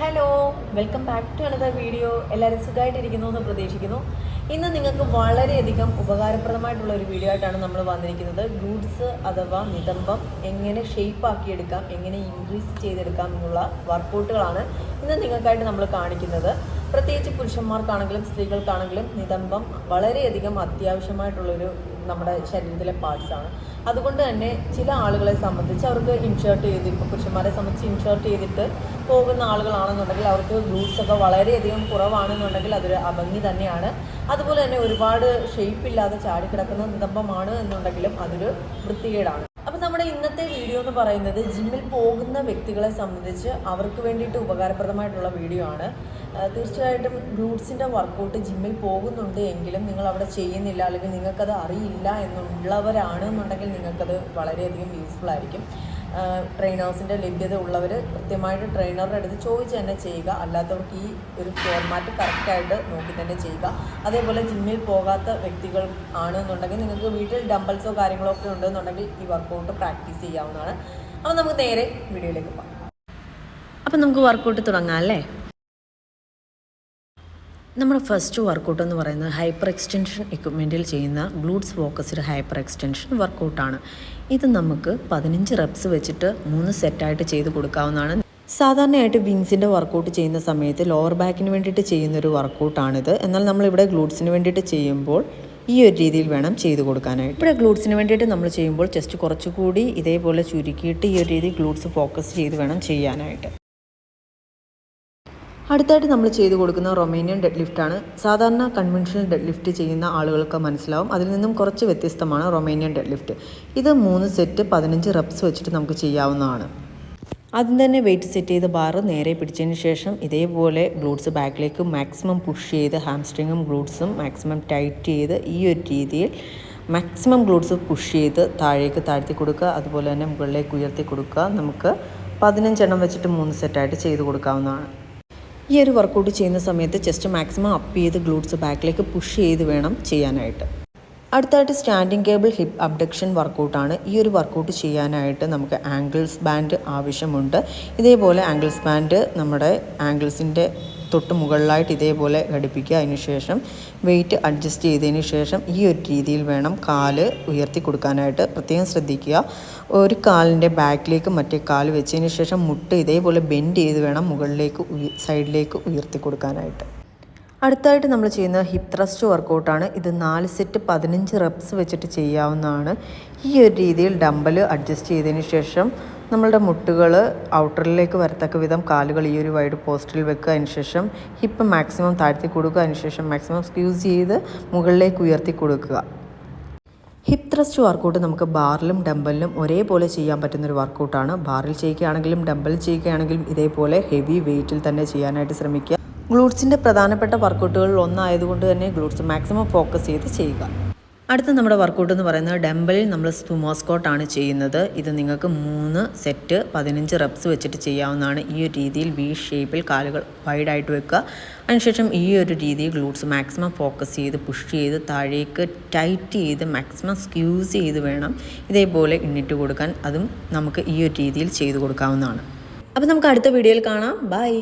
Hello welcome back to another video എല്ലാവരും സുഖമായിട്ടിരിക്കുന്നു എന്ന് പ്രതീക്ഷിക്കുന്നു. ഇന്ന് നിങ്ങൾക്ക് വളരെയധികം ഉപകാരപ്രദമായിട്ടുള്ള ഒരു വീഡിയോ ആയിട്ടാണ് നമ്മൾ വന്നിരിക്കുന്നത്. ഗൂഡ്സ് അഥവാ നിതംബം എങ്ങനെ ഷേപ്പ് ആക്കിയെടുക്കാം എങ്ങനെ ഇൻക്രീസ് ചെയ്തെടുക്കാം എന്നുള്ള വർക്കൗട്ടുകളാണ് ഇന്ന് നിങ്ങൾക്കായിട്ട് നമ്മൾ കാണിക്കുന്നത്. പ്രത്യേകിച്ച് പുരുഷന്മാർക്കാണെങ്കിലും സ്ത്രീകൾക്കാണെങ്കിലും നിതംബം വളരെയധികം അത്യാവശ്യമായിട്ടുള്ളൊരു നമ്മുടെ ശരീരത്തിലെ പാർട്സ് ആണ്. അതുകൊണ്ട് തന്നെ ചില ആളുകളെ സംബന്ധിച്ച് അവർക്ക് ഇൻഷേർട്ട് ചെയ്ത് ഇപ്പോൾ പുരുഷന്മാരെ സംബന്ധിച്ച് ഇൻഷേർട്ട് ചെയ്തിട്ട് പോകുന്ന ആളുകളാണെന്നുണ്ടെങ്കിൽ അവർക്ക് ഗ്ലൂസ് ഒക്കെ വളരെയധികം കുറവാണെന്നുണ്ടെങ്കിൽ അതൊരു അഭംഗി തന്നെയാണ്. അതുപോലെ തന്നെ ഒരുപാട് ഷേപ്പ് ഇല്ലാതെ ചാടിക്കിടക്കുന്ന നിതംബമാണ് എന്നുണ്ടെങ്കിലും അതൊരു വൃത്തികേടാണ്. അപ്പം നമ്മുടെ ഇന്നത്തെ എന്ന് പറയുന്നത് ജിമ്മിൽ പോകുന്ന വ്യക്തികളെ സംബന്ധിച്ച് അവർക്ക് വേണ്ടിയിട്ട് ഉപകാരപ്രദമായിട്ടുള്ള വീഡിയോ ആണ്. തീർച്ചയായിട്ടും ഗ്ലൂട്ട്സിന്റെ വർക്കൗട്ട് ജിമ്മിൽ പോകുന്നുണ്ട് എങ്കിലും നിങ്ങൾ അവിടെ ചെയ്യുന്നില്ല അല്ലെങ്കിൽ നിങ്ങൾക്കത് അറിയില്ല എന്നുള്ളവരാണെന്നുണ്ടെങ്കിൽ നിങ്ങൾക്കത് വളരെയധികം യൂസ്ഫുൾ ആയിരിക്കും. ട്രെയിനേഴ്സിന്റെ ലഭ്യത ഉള്ളവർ കൃത്യമായിട്ട് ട്രെയിനറുടെ അടുത്ത് ചോദിച്ച് തന്നെ ചെയ്യുക. അല്ലാത്തവർക്ക് ഈ ഒരു ഫോർമാറ്റ് കറക്റ്റായിട്ട് നോക്കി തന്നെ ചെയ്യുക. അതേപോലെ ജിമ്മിൽ പോകാത്ത വ്യക്തികൾ ആണെന്നുണ്ടെങ്കിൽ നിങ്ങൾക്ക് വീട്ടിൽ ഡംബൽസോ കാര്യങ്ങളോ ഒക്കെ ഉണ്ടെന്നുണ്ടെങ്കിൽ ഈ വർക്കൗട്ട് പ്രാക്ടീസ് ചെയ്യാവുന്നതാണ്. അപ്പോൾ നമുക്ക് നേരെ വീഡിയോയിലേക്ക് പോകാം. അപ്പം നമുക്ക് വർക്കൗട്ട് തുടങ്ങാം അല്ലേ? നമ്മുടെ ഫസ്റ്റ് വർക്കൗട്ട് എന്ന് പറയുന്നത് ഹൈപ്പർ എക്സ്റ്റൻഷൻ എക്വിപ്മെന്റിൽ ചെയ്യുന്ന ഗ്ലൂട്ട്സ് ഫോക്കസ്ഡ് ഹൈപ്പർ എക്സ്റ്റൻഷൻ വർക്കൗട്ടാണ് ഇത് നമുക്ക് പതിനഞ്ച് റെപ്സ് വെച്ചിട്ട് മൂന്ന് സെറ്റായിട്ട് ചെയ്ത് കൊടുക്കാവുന്നതാണ്. സാധാരണയായിട്ട് വിങ്സിന്റെ വർക്കൗട്ട് ചെയ്യുന്ന സമയത്ത് ലോവർ ബാക്കിന് വേണ്ടിയിട്ട് ചെയ്യുന്നൊരു വർക്കൗട്ടാണിത് എന്നാൽ നമ്മളിവിടെ ഗ്ലൂട്ട്സിന് വേണ്ടിയിട്ട് ചെയ്യുമ്പോൾ ഈ ഒരു രീതിയിൽ വേണം ചെയ്ത് കൊടുക്കാനായിട്ട്. ഇവിടെ ഗ്ലൂട്ട്സിന് വേണ്ടിയിട്ട് നമ്മൾ ചെയ്യുമ്പോൾ ചെസ്റ്റ് കുറച്ചുകൂടി ഇതേപോലെ ചുരുക്കിയിട്ട് ഈ ഒരു രീതിയിൽ ഗ്ലൂട്ട്സ് ഫോക്കസ് ചെയ്ത് വേണം ചെയ്യാനായിട്ട്. അടുത്തായിട്ട് നമ്മൾ ചെയ്തു കൊടുക്കുന്ന റൊമേനിയൻ ഡെഡ് ലിഫ്റ്റാണ് സാധാരണ കൺവെൻഷണൽ ഡെഡ് ലിഫ്റ്റ് ചെയ്യുന്ന ആളുകൾക്ക് മനസ്സിലാവും. അതിൽ നിന്നും കുറച്ച് വ്യത്യസ്തമാണ് റൊമേനിയൻ ഡെഡ് ലിഫ്റ്റ് ഇത് മൂന്ന് സെറ്റ് പതിനഞ്ച് റെപ്സ് വെച്ചിട്ട് നമുക്ക് ചെയ്യാവുന്നതാണ്. ആദ്യം തന്നെ വെയിറ്റ് സെറ്റ് ചെയ്ത ബാറ് നേരെ പിടിച്ചതിന് ശേഷം ഇതേപോലെ ഗ്ലൂട്ട്സ് ബാക്കിലേക്ക് മാക്സിമം പുഷ് ചെയ്ത് ഹാംസ്ട്രിങ്ങും ഗ്ലൂട്ട്സും മാക്സിമം ടൈറ്റ് ചെയ്ത് ഈ ഒരു രീതിയിൽ മാക്സിമം ഗ്ലൂട്ട്സ് പുഷ് ചെയ്ത് താഴേക്ക് താഴ്ത്തി കൊടുക്കുക. അതുപോലെ തന്നെ മുകളിലേക്ക് ഉയർത്തി കൊടുക്കുക. നമുക്ക് പതിനഞ്ചെണ്ണം വെച്ചിട്ട് മൂന്ന് സെറ്റായിട്ട് ചെയ്ത് കൊടുക്കാവുന്നതാണ്. ഈ ഒരു വർക്കൗട്ട് ചെയ്യുന്ന സമയത്ത് ചെസ്റ്റ് മാക്സിമം അപ്പ് ചെയ്ത് ഗ്ലൂട്ട്സ് ബാക്കിലേക്ക് പുഷ് ചെയ്ത് വേണം ചെയ്യാനായിട്ട്. അടുത്തായിട്ട് സ്റ്റാൻഡിങ് കേബിൾ ഹിപ്പ് അബ്ഡക്ഷൻ വർക്കൗട്ടാണ് ഈ ഒരു വർക്കൗട്ട് ചെയ്യാനായിട്ട് നമുക്ക് ആംഗിൾസ് ബാൻഡ് ആവശ്യമുണ്ട്. ഇതേപോലെ ആംഗിൾസ് ബാൻഡ് നമ്മുടെ ആംഗിൾസിന്റെ തൊട്ട് മുകളിലായിട്ട് ഇതേപോലെ ഘടിപ്പിക്കുക. അതിനുശേഷം വെയിറ്റ് അഡ്ജസ്റ്റ് ചെയ്തതിന് ശേഷം ഈ ഒരു രീതിയിൽ വേണം കാൽ ഉയർത്തി കൊടുക്കാനായിട്ട്. പ്രത്യേകം ശ്രദ്ധിക്കുക. ഒരു കാലിന്റെ ബാക്കിലേക്ക് മറ്റേ കാൽ വെച്ചതിന് ശേഷം മുട്ട് ഇതേപോലെ ബെൻഡ് ചെയ്ത് വേണം മുകളിലേക്ക് സൈഡിലേക്ക് ഉയർത്തി കൊടുക്കാനായിട്ട്. അടുത്തായിട്ട് നമ്മൾ ചെയ്യുന്ന ഹിപ് ത്രസ്റ്റ് വർക്കൗട്ടാണ് ഇത് നാല് സെറ്റ് പതിനഞ്ച് റെപ്സ് വെച്ചിട്ട് ചെയ്യാവുന്നതാണ്. ഈ ഒരു രീതിയിൽ ഡമ്പൽ അഡ്ജസ്റ്റ് ചെയ്തതിന് ശേഷം നമ്മളുടെ മുട്ടുകൾ ഔട്ടറിലേക്ക് വരത്തക്ക വിധം കാലുകൾ ഈ ഒരു വൈഡ് പോസ്റ്റിൽ വെക്കുക അതിന് ശേഷം ഹിപ്പ് മാക്സിമം താഴ്ത്തി കൊടുക്കുക. അതിന് ശേഷം മാക്സിമം സ്ക്യൂസ് ചെയ്ത് മുകളിലേക്ക് ഉയർത്തി കൊടുക്കുക. ഹിപ്പ് ത്രസ്റ്റ് വർക്കൗട്ട് നമുക്ക് ബാറിലും ഡമ്പലിലും ഒരേപോലെ ചെയ്യാൻ പറ്റുന്നൊരു വർക്കൗട്ടാണ് ബാറിൽ ചെയ്യുകയാണെങ്കിലും ഡമ്പലിൽ ചെയ്യുകയാണെങ്കിലും ഇതേപോലെ ഹെവി വെയിറ്റിൽ തന്നെ ചെയ്യാനായിട്ട് ശ്രമിക്കുക. ഗ്ലൂട്ട്സിന്റെ പ്രധാനപ്പെട്ട വർക്കൗട്ടുകളിൽ ഒന്നായതുകൊണ്ട് തന്നെ ഗ്ലൂട്ട്സ് മാക്സിമം ഫോക്കസ് ചെയ്ത് ചെയ്യുക. അടുത്ത നമ്മുടെ വർക്കൗട്ട് എന്ന് പറയുന്നത് ഡംബലിൽ നമ്മൾ സ്റ്റുമോസ്കോട്ടാണ് ചെയ്യുന്നത്. ഇത് നിങ്ങൾക്ക് മൂന്ന് സെറ്റ് പതിനഞ്ച് റെപ്സ് വെച്ചിട്ട് ചെയ്യാവുന്നതാണ്. ഈ ഒരു രീതിയിൽ വി ഷേപ്പിൽ കാലുകൾ വൈഡായിട്ട് വെക്കുക. അതിനുശേഷം ഈ ഒരു രീതിയിൽ ഗ്ലൂട്ട്സ് മാക്സിമം ഫോക്കസ് ചെയ്ത് പുഷ് ചെയ്ത് താഴേക്ക് ടൈറ്റ് ചെയ്ത് മാക്സിമം സ്ക്യൂസ് ചെയ്ത് വേണം ഇതേപോലെ ഇന്നിട്ട് കൊടുക്കാൻ. അതും നമുക്ക് ഈ ഒരു രീതിയിൽ ചെയ്ത് കൊടുക്കാവുന്നതാണ്. അപ്പോൾ നമുക്ക് അടുത്ത വീഡിയോയിൽ കാണാം. ബൈ